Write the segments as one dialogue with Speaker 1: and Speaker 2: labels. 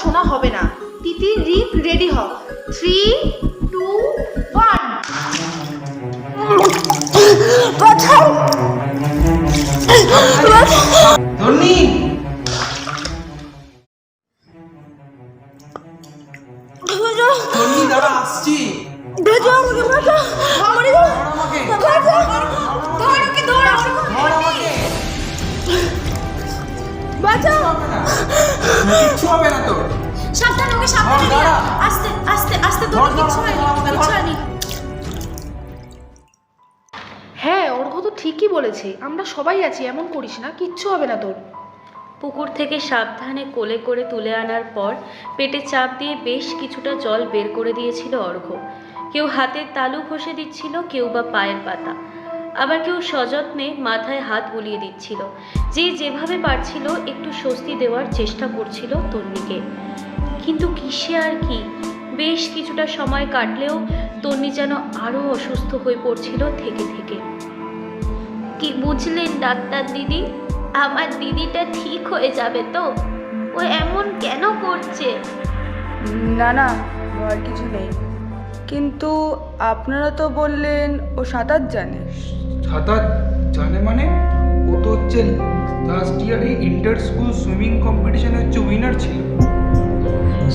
Speaker 1: শোনা হবে না। তিতির রিপ রেডি হ থ্রি
Speaker 2: কিচ্ছু হবে না তোর।
Speaker 1: সাবধান ওকে সাবধানে নিয়ে আস্তে আস্তে আস্তে তোর কিচ্ছু হয়নি কিচ্ছু হয়নি। হ্যাঁ অর্ঘ তো ঠিকই বলেছে। আমরা সবাই আছি এমন করিস না কিচ্ছু হবে না তোর।
Speaker 3: পুকুর থেকে সাবধানে কোলে করে তুলে আনার পর পেটে চাপ দিয়ে বেশ কিছুটা জল বের করে দিয়েছিল অর্ঘ্য। কেউ হাতের তালু ঘষে দিচ্ছিল কেউ বা পায়ের পাতা। আবার কেউ সযত্নে মাথায় হাত বুলিয়ে দিচ্ছিল। যে যেভাবে পারছিল একটু স্বস্তি দেওয়ার চেষ্টা করছিল তন্নিকে। কিন্তু কিসে আর কি? বেশ কিছুটা সময় কাটলেও তন্নি যেন আরও অসুস্থ হয়ে পড়ছিল থেকে থেকে। কি বুঝলেন, ডাক্তার দিদি? আমার দিদিটা ঠিক হয়ে যাবে তো? ও এমন কেন করছে?
Speaker 4: না না, ভয় কিছু নেই। কিন্তু আপনারা তো বললেন ও সাঁতার জানে।
Speaker 2: সাঁতার জানে মানে? ও তো হচ্ছে লাস্ট ইয়ারে ইন্টার স্কুল সুইমিং কম্পিটিশনে হচ্ছে উইনার ছিল।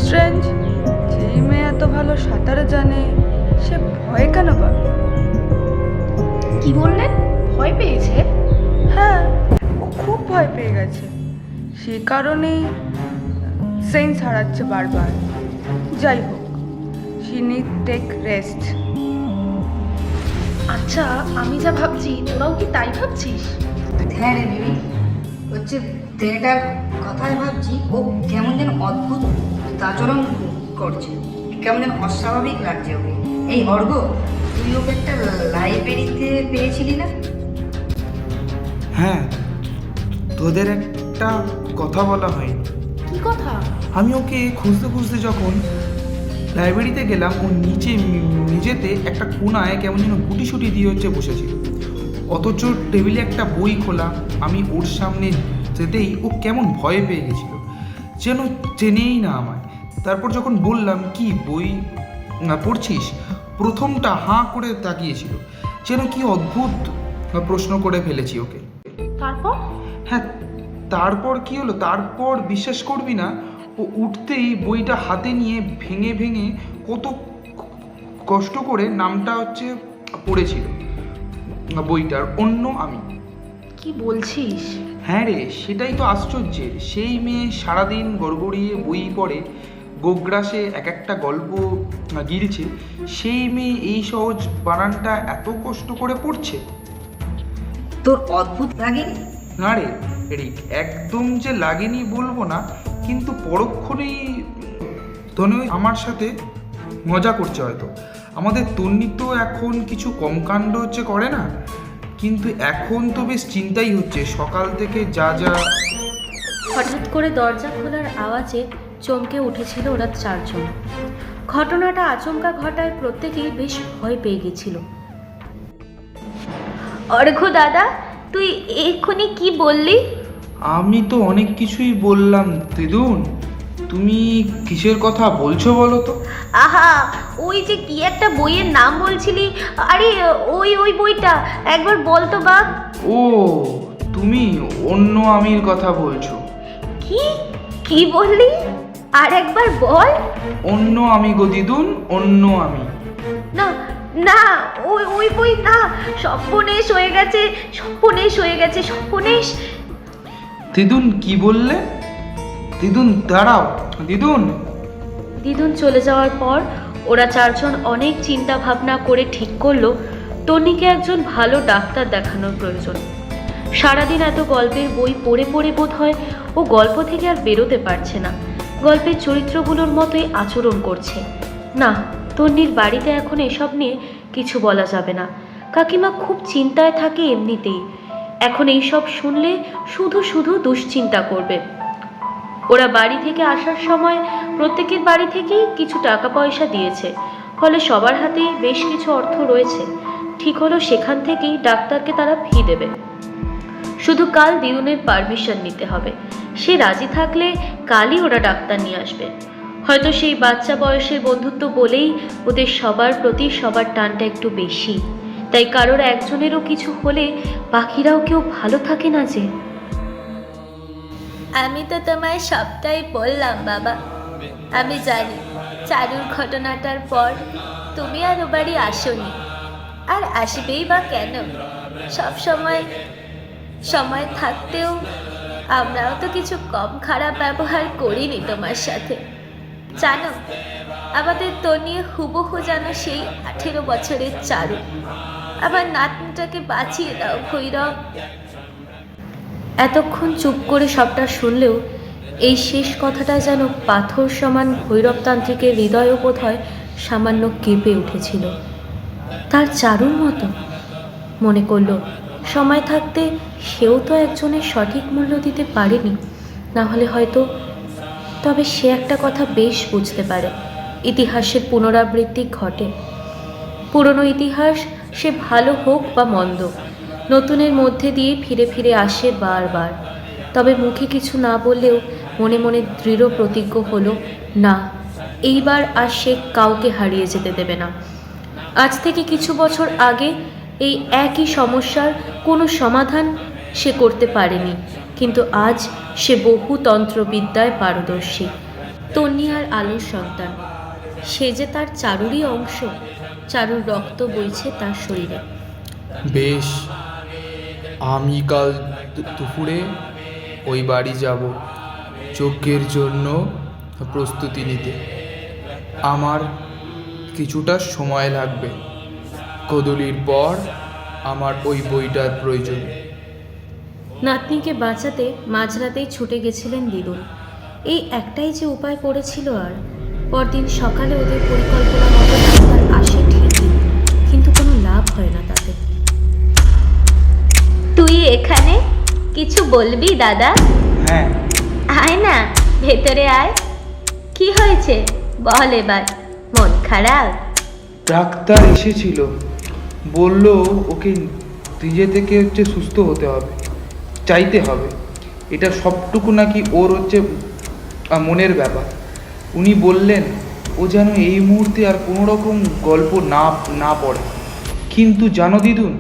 Speaker 4: স্ট্রেঞ্জ যেই মেয়ে এত ভালো সাঁতার জানে সে ভয় কেন পাবে?
Speaker 1: কি বললেন? ভয় পেয়েছে?
Speaker 4: হ্যাঁ ও খুব ভয় পেয়ে গেছে। সে কারণেই সেন্স হারাচ্ছে বারবার। যাই হোক শি নিড টেক রেস্ট
Speaker 1: আচ্ছা আমি যা ভাবছি তোরাও কি তাই ভাবছিস?
Speaker 5: হ্যাঁ রে বেবি হচ্ছে ছেলেটার কথাই ভাবছি ও কেমন যেন অদ্ভুত আচরণ করছে কেমন যেন অস্বাভাবিক লাগছে ওকে। এই অর্ঘ তুই ওকে একটা লাইব্রেরিতে পেয়েছিলি না?
Speaker 2: হ্যাঁ তোদের একটা কথা বলা হয়নি।
Speaker 1: কি কথা?
Speaker 2: আমি ওকে খুঁজতে খুঁজতে যখন লাইব্রেরিতে গেলাম ও নিচে নিজেতে একটা কোনায় কেমন যেন গুটিসুটি দিয়ে হচ্ছে বসেছিল। অথচ টেবিলে একটা বই খোলা আমি ওর সামনে যেতেই ও কেমন ভয় পেয়ে গেছিল। যেন চেনেই না আমায়। তারপর যখন বললাম কি বই না পড়ছিস? প্রথমটা হাঁ করে তাকিয়েছিল। যেন কি অদ্ভুত প্রশ্ন করে ফেলেছি ওকে।
Speaker 1: তারপর?
Speaker 2: হ্যাঁ তারপর কি হলো? তারপর বিশ্বাস করবি না ও উঠতেই বইটা হাতে নিয়ে ভেঙে ভেঙে কত কষ্ট করে নামটা হচ্ছে পড়েছিল বইটার অন্য আমি।
Speaker 1: কি বলছিস?
Speaker 2: হ্যাঁ রে সেটাই তো আশ্চর্যের। সেই মেয়ে সারাদিন গড়গড়িয়ে বই পড়ে গোগ্রাসে এক একটা গল্প গিলছে। সেই মেয়ে এই সহজ বানানটা এত কষ্ট করে পড়ছে?
Speaker 5: তোর অদ্ভুত লাগেনি?
Speaker 2: না রে রিক একদম যে লাগেনি বলব না। কিন্তু পরক্ষণেই তনু আমার সাথে মজা করছে হয়তো। আমাদের তন্নি তো এখন কিছু কম কাণ্ড হচ্ছে করে না, কিন্তু এখন তো বেশ চিন্তাই হচ্ছে। সকাল থেকে যা যা
Speaker 3: হঠাৎ করে দরজা খোলার আওয়াজে চমকে উঠেছিল ওরা চারজন। ঘটনাটা আচমকা ঘটায় প্রত্যেকেই বেশ ভয় পেয়ে গেছিল। অর্ঘ্য দাদা, তুই এক্ষুনি কি বললি?
Speaker 2: আমি তো অনেক কিছুই বললাম দিদুন তুমি কিসের কথা বলছো বলো তো?
Speaker 3: আহা ওই যে কি একটা বইয়ের নাম বলছিলি? আরে ওই ওই বইটা একবার বল তো বা।
Speaker 2: ও তুমি অন্য আমির কথা বলছো।
Speaker 3: কি? কি বললি? আর একবার বল।
Speaker 2: অন্য আমি গো দিদুন অন্য আমি।
Speaker 3: না না ওই ওই বই না সর্বনেশ হয়ে গেছে সর্বনেশ হয়ে গেছে সর্বনেশ
Speaker 2: দিদুন কি বললে? দিদুন, দাঁড়াও। দিদুন।
Speaker 3: দিদুন চলে যাওয়ার পর ওরা চারজন অনেক চিন্তা ভাবনা করে ঠিক করল টনিকে একজন ভালো ডাক্তার দেখানোর প্রয়োজন। সারাদিন এত গল্পের বই পড়ে পড়ে বোধ হয় ও গল্প থেকে আর বেরোতে পারছে না। গল্পের চরিত্রগুলোর মতোই আচরণ করছে। না, তন্নির বাড়িতে এখন এসব নিয়ে কিছু বলা যাবে না। কাকিমা খুব চিন্তায় থাকে এমনিতেই। এখন এইসব শুনলে শুধু শুধু দুশ্চিন্তা করবে। ওরা বাড়ি থেকে আসার সময় প্রত্যেকের বাড়ি থেকেই কিছু টাকা পয়সা দিয়েছে, ফলে সবার হাতেই বেশ কিছু অর্থ রয়েছে। ঠিক হলো সেখান থেকেই ডাক্তারকে তারা ফি দেবে। শুধু কাল দিউনের পারমিশন নিতে হবে। সে রাজি থাকলে কালই ওরা ডাক্তার নিয়ে আসবে। হয়তো সেই বাচ্চা বয়সের বন্ধুত্ব বলেই ওদের সবার প্রতি সবার টানটা একটু বেশি। তাই কারোর একজনেরও কিছু হলে পাখিরাও কেউ ভালো থাকে না যে।
Speaker 6: আমি তো তোমায় সবটাই বললাম, বাবা। আমি জানি চারুর ঘটনাটার পর তুমি আর ও বাড়ি আসোনি। আর আসবেই বা কেন? সব সময় সময় থাকতেও আমরাও তো কিছু কম খারাপ ব্যবহার করিনি তোমার সাথে। জানো, আমাদের তো নিয়ে হুবহু যেন সেই আঠেরো বছরের চারু। আমার নাতনিটাকে বাঁচিয়ে দাও, ভৈরব।
Speaker 3: এতক্ষণ চুপ করে সবটা শুনলেও এই শেষ কথাটা যেন পাথর সমান ভৈরবতান্ত্রিকের হৃদয়ও বোধ হয় সামান্য কেঁপে উঠেছিল। তার চারুর মতো। মনে করল, সময় থাকতে সেও তো একজনের সঠিক মূল্য দিতে পারেনি। না হলে হয়তো, তবে সে একটা কথা বেশ বুঝতে পারে। ইতিহাসের পুনরাবৃত্তি ঘটে। পুরনো ইতিহাস সে ভালো হোক বা মন্দ, নতুনের মধ্যে দিয়ে ফিরে ফিরে আসে বারবার। তবে মুখে কিছু না বললেও মনে মনে দৃঢ় প্রতিজ্ঞ হলো, না, এইবার আর সে কাউকে হারিয়ে যেতে দেবে না। আজ থেকে কিছু বছর আগে এই একই সমস্যার কোনো সমাধান সে করতে পারেনি, কিন্তু আজ সে বহু তন্ত্রবিদ্যায় পারদর্শী। তন্নি আর আলোর সন্তান, সে যে তার চারুরই অংশ চারুর রক্ত বইছে তার শরীরে।
Speaker 2: বেশ আমি কাল দুপুরে ওই বাড়ি যাব। যজ্ঞের জন্য প্রস্তুতি নিতে। আমার কিছুটা সময় লাগবে। কদলির পর আমার ওই বইটার প্রয়োজন।
Speaker 3: নাতনিকে বাঁচাতে মাঝরাতেই ছুটে গেছিলেন দিদুন। এই একটাই যে উপায় পড়েছিল আর। পরদিন সকালে ওদের পরিকল্পনা মতো
Speaker 6: এখানে কিছু বলবি দাদা?
Speaker 2: হ্যাঁ।
Speaker 6: আয় না ভেতরে আয়। কি হয়েছে? বল এবার। মন খারাপ?
Speaker 2: ডাক্তার এসেছিল। বলল ওকে নিজে থেকে হচ্ছে সুস্থ হতে হবে চাইতে হবে। এটা সবটুকু নাকি ওর হচ্ছে মনের ব্যাপার। উনি বললেন ও যেন এই মুহূর্তে আর কোনো রকম গল্প না না পড়ে। কিন্তু জানো দিদুন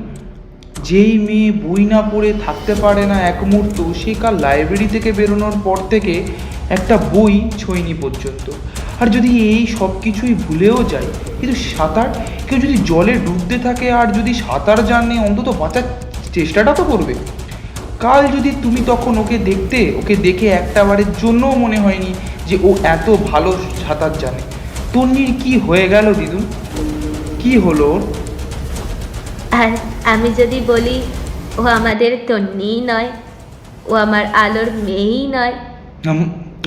Speaker 2: যেই মেয়ে বই না পড়ে থাকতে পারে না এক মুহূর্ত, সে কাল লাইব্রেরি থেকে বেরোনোর পর থেকে একটা বই ছইনি পর্যন্ত। আর যদি এই সব কিছুই ভুলেও যায় কিন্তু সাঁতার। কেউ যদি জলে ডুবতে থাকে আর যদি সাঁতার জানে, অন্তত বাঁচার চেষ্টাটা তো করবে। কাল যদি তুমি তখন ওকে দেখতে, ওকে দেখে একটা বারের জন্যও মনে হয়নি যে ও এত ভালো সাঁতার জানে। তন্নির কি হয়ে গেল দিদুন? কি হলো?
Speaker 6: আর আমি যদি বলি ও আমাদের তন্নিই নয় ও আমার আলোর মেয়েই নয়।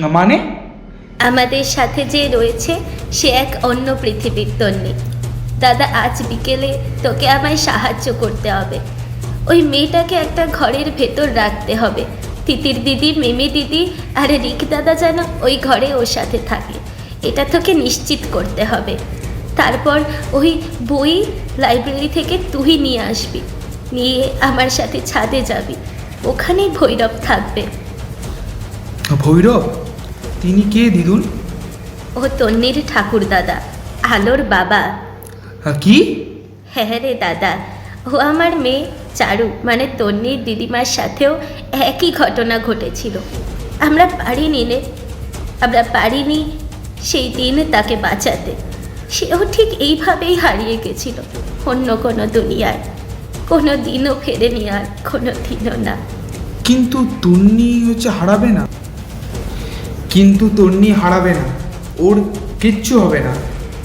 Speaker 2: মানে?
Speaker 6: আমাদের সাথে যে রয়েছে সে এক অন্য পৃথিবীর তন্নি। দাদা আজ বিকেলে তোকে আমায় সাহায্য করতে হবে। ওই মেয়েটাকে একটা ঘরের ভেতর রাখতে হবে। তিতির দিদি মিমি দিদি আর রিক দাদা যেন ওই ঘরে ওর সাথে থাকে। এটা তোকে নিশ্চিত করতে হবে। তারপর ওই বই লাইব্রেরি থেকে তুই নিয়ে আসবি। নিয়ে আমার সাথে ছাদে যাবি। ওখানেই ভৈরব থাকবে।
Speaker 2: ভৈরব? তিনি কে দিদুন?
Speaker 6: ও তন্নির ঠাকুর দাদা আলোর বাবা।
Speaker 2: কি?
Speaker 6: হ্যাঁ রে দাদা ও আমার মেয়ে চারু মানে তন্নির দিদিমার সাথেও একই ঘটনা ঘটেছিল। আমরা পারিনি রে আমরা পারিনি সেই দিন তাকে বাঁচাতে। সেও ঠিক এইভাবেই হারিয়ে গেছিল। অন্য কোনো দুনিয়ায়। কোনো দিনও ফেরেনি আর কোনো দিনও না।
Speaker 2: কিন্তু তন্নি হচ্ছে হারাবে না। কিন্তু তন্নি হারাবে না। ওর কিচ্ছু হবে না।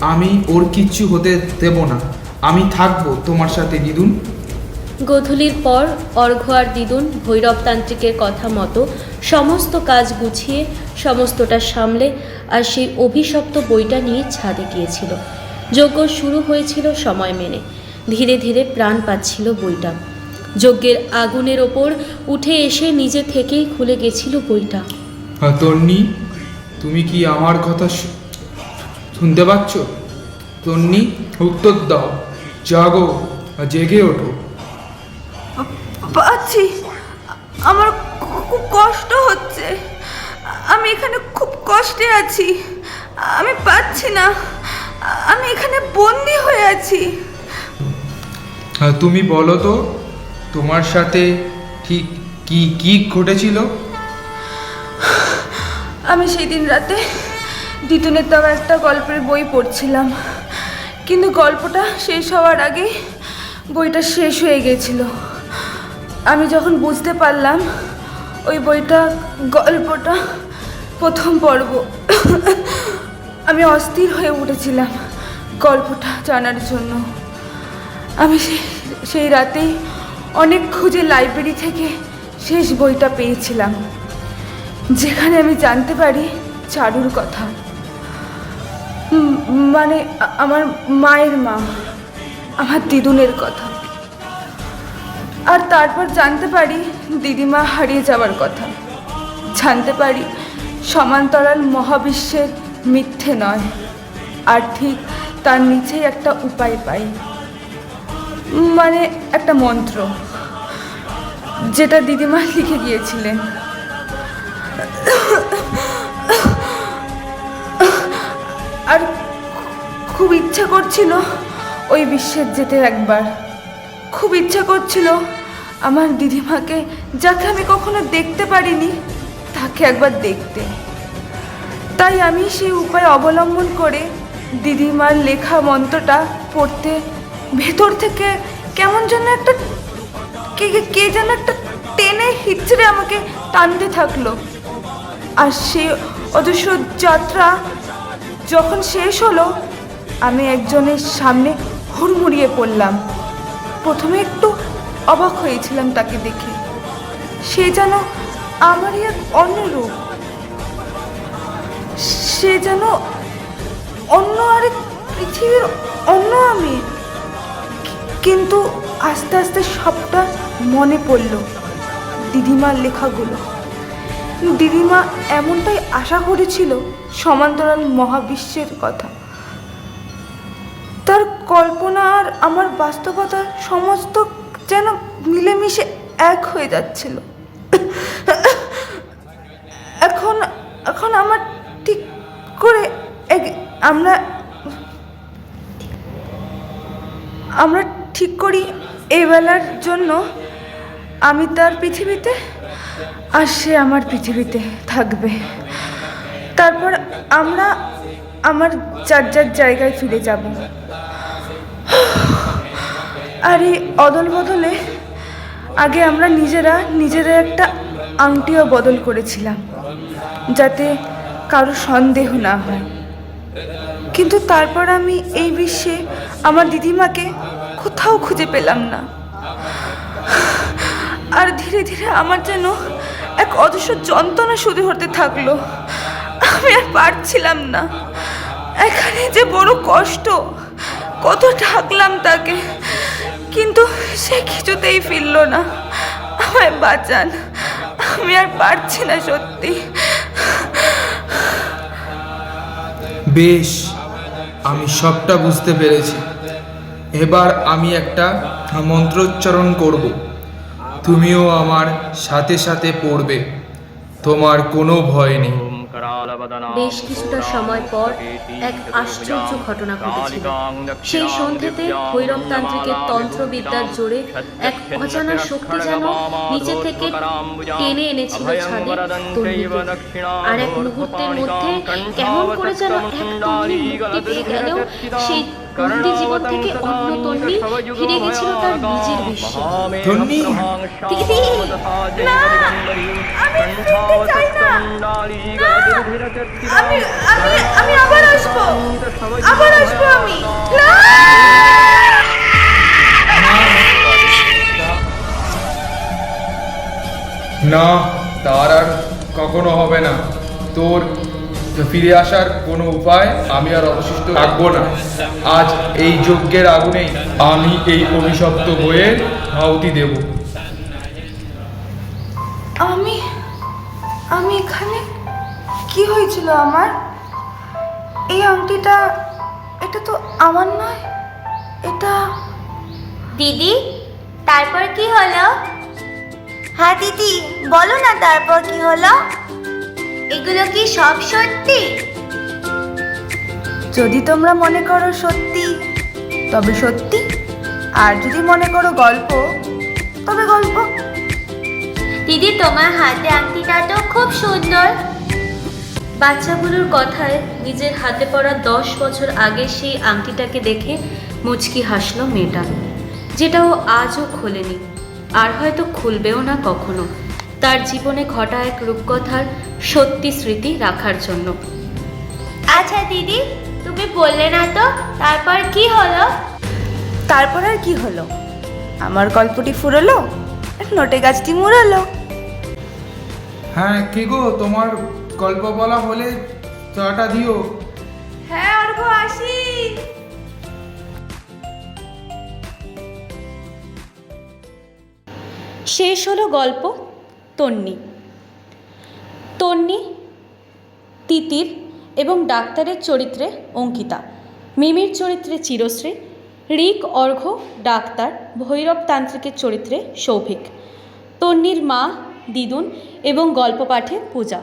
Speaker 2: আমি ওর কিচ্ছু হতে দেব না। আমি থাকব তোমার সাথে, দিদুন।
Speaker 3: গোধূলির পর অর্ঘ্য আর দিদুন ভৈরবতান্ত্রিকের কথা মতো সমস্ত কাজ গুছিয়ে, সমস্তটা সামলে আর সেই অভিশপ্ত বইটা নিয়ে ছাদে গিয়েছিল। যজ্ঞ শুরু হয়েছিল সময় মেনে। ধীরে ধীরে প্রাণ পাচ্ছিল বইটা। যজ্ঞের আগুনের ওপর উঠে এসে নিজে থেকেই খুলে গেছিল বইটা।
Speaker 2: তন্নি, তুমি কি আমার কথা শুনতে পাচ্ছ? তন্নি, উত্তর দাও। জাগো জেগে ওঠো।
Speaker 4: পাচ্ছি। আমার খুব কষ্ট হচ্ছে। আমি এখানে খুব কষ্টে আছি। আমি পাচ্ছি না। আমি এখানে বন্দি হয়ে আছি।
Speaker 2: হ্যাঁ, তুমি বলো তো তোমার সাথে ঠিক কি কি ঘটেছিল?
Speaker 4: আমি সেই দিন রাতে দিতুনের তো একটা গল্পের বই পড়ছিলাম। কিন্তু গল্পটা শেষ হওয়ার আগে বইটা শেষ হয়ে গেছিল। আমি যখন বুঝতে পারলাম ওই বইটা, গল্পটা প্রথম পর্ব, আমি অস্থির হয়ে উঠেছিলাম গল্পটা জানার জন্য। আমি সেই রাতেই অনেক খুঁজে লাইব্রেরি থেকে শেষ বইটা পেয়েছিলাম, যেখানে আমি জানতে পারি চারুর কথা। মানে আমার মায়ের মা, আমার দিদুনের কথা। আর তারপর জানতে পারি দিদিমা হারিয়ে যাওয়ার কথা। জানতে পারি সমান্তরাল মহাবিশ্বের মিথ্যে নয়, আর ঠিক তার নিচেই একটা উপায় পাই। মানে একটা মন্ত্র, যেটা দিদিমা লিখে গিয়েছিলেন। আর খুব ইচ্ছা করছিল ওই বিশ্বের যেতে একবার। খুব ইচ্ছা করছিল আমার দিদিমাকে, যাকে আমি কখনো দেখতে পারিনি, তাকে একবার দেখতে। তাই আমি সেই উপায় অবলম্বন করে দিদিমার লেখা মন্ত্রটা পড়তে ভেতর থেকে কেমন যেন একটা কে, কে- যেন একটা টেনে হিচড়ে আমাকে টানতে থাকল। আর সে অদৃশ্য যাত্রা যখন শেষ হলো, আমি একজনের সামনে হুড়মুড়িয়ে পড়লাম। প্রথমে একটু অবাক হয়েছিলাম তাকে দেখে। সে যেন আমারই এক অন্য রূপ। সে যেন অন্য আরেক পৃথিবীর অন্য আমি। কিন্তু আস্তে আস্তে সবটা মনে পড়ল দিদিমার লেখাগুলো। দিদিমা এমনটাই আশা করেছিল সমান্তরাল মহাবিশ্বের কথা। তার কল্পনা আর আমার বাস্তবতার সমস্ত যেন মিলেমিশে এক হয়ে যাচ্ছিল। এখন এখন আমার ঠিক করে আমরা আমরা ঠিক করি এই বেলার জন্য আমি তার পৃথিবীতে আর সে আমার পৃথিবীতে থাকবে। তারপর আমরা আমার যার যার জায়গায় ফিরে যাব। আর এই অদল বদলে আগে আমরা নিজেরা নিজেদের একটা আংটিও বদল করেছিলাম, যাতে কারও সন্দেহ না হয়। কিন্তু তারপর আমি এই বিশ্বে আমার দিদিমাকে কোথাও খুঁজে পেলাম না। আর ধীরে ধীরে আমার যেন এক অদৃশ্য যন্ত্রণা শুরু হতে থাকল। আমি আর পারছিলাম না। এখানে যে বড় কষ্ট, কত ডাকলাম তাকে, কিন্তু সে কিছুতেই ফিরল না। আমায় বাঁচান, আমি আর পারছি না সত্যি।
Speaker 2: বেশ, আমি সবটা বুঝতে পেরেছি। এবার আমি একটা মন্ত্রোচ্চারণ করব। তুমিও আমার সাথে সাথে পড়বে। তোমার কোনো ভয় নেই।
Speaker 3: বেশ কিছুটা সময় পর এক আশ্চর্য ঘটনা ঘটেছিল। সেই সন্ধ্যেতে ভৈরবতান্ত্রিকের তন্ত্রবিদ্যার জোরে এক অজানা শক্তি যেন নিচে থেকে টেনে এনেছিল ছাদে আর এক মুহূর্তের মধ্যে কেমন করে যেন এক গেলেও সেই বন্দি জীবন থেকে অন্য তন্বী ফিরে গেছিল তার নিজের বিশ্বে
Speaker 2: তন্বী?
Speaker 3: দিদি
Speaker 4: আমি আমি আমি আবার আসব। আবার আসব আমি।
Speaker 2: না তার আর কখনো হবে না। তোর ফিরে আসার কোনো উপায় আমি আর অবশিষ্ট রাখব না। আজ এই যজ্ঞের আগুনেই আমি এই অভিশপ্ত হয়ে আহুতি দেব।
Speaker 4: আমি আমি এখানে? কি হয়েছিল আমার? এই আংটিটা এটা তো আমার নয় এটা
Speaker 7: দিদি তারপর কি হলো? হ্যাঁ দিদি বলো না তারপর কি হলো? এগুলো কি সব সত্যি?
Speaker 4: যদি তোমরা মনে করো সত্যি তবে সত্যি। আর যদি মনে করো গল্প তবে গল্প।
Speaker 7: দিদি তোমার হাতে আংটিটা তো খুব সুন্দর।
Speaker 3: বাচ্চাগুলোর কথায় নিজের হাতে পড়া দশ বছর আগে সেই আংটিটাকে দেখে মুচকি হাসলো মেয়েটা যেটা ও আজও খোলেনি। আর হয়তো খুলবেও না কখনো। তার জীবনে ঘটা এক রূপকথার সত্যি স্মৃতি রাখার জন্য।
Speaker 7: আচ্ছা দিদি তুমি বললে না তো তারপর কি হলো?
Speaker 4: তারপর আর কি হলো? আমার গল্পটি ফুরলো নোটে গাছটি মুড়ালো।
Speaker 2: হ্যাঁ কে গো তোমার গল্প বলা হলে চাটা দিও।
Speaker 4: হ্যাঁ অর্ঘ আসি।
Speaker 3: শেষ হলো গল্প তন্নি। তন্নি তিতির এবং ডাক্তারের চরিত্রে অঙ্কিতা। মিমির চরিত্রে চিরশ্রী। রিক অর্ঘ্য ডাক্তার। ভৈরব তান্ত্রিকের চরিত্রে সৌভিক তন্নির মা দিদুন এবং গল্প পাঠে পূজা।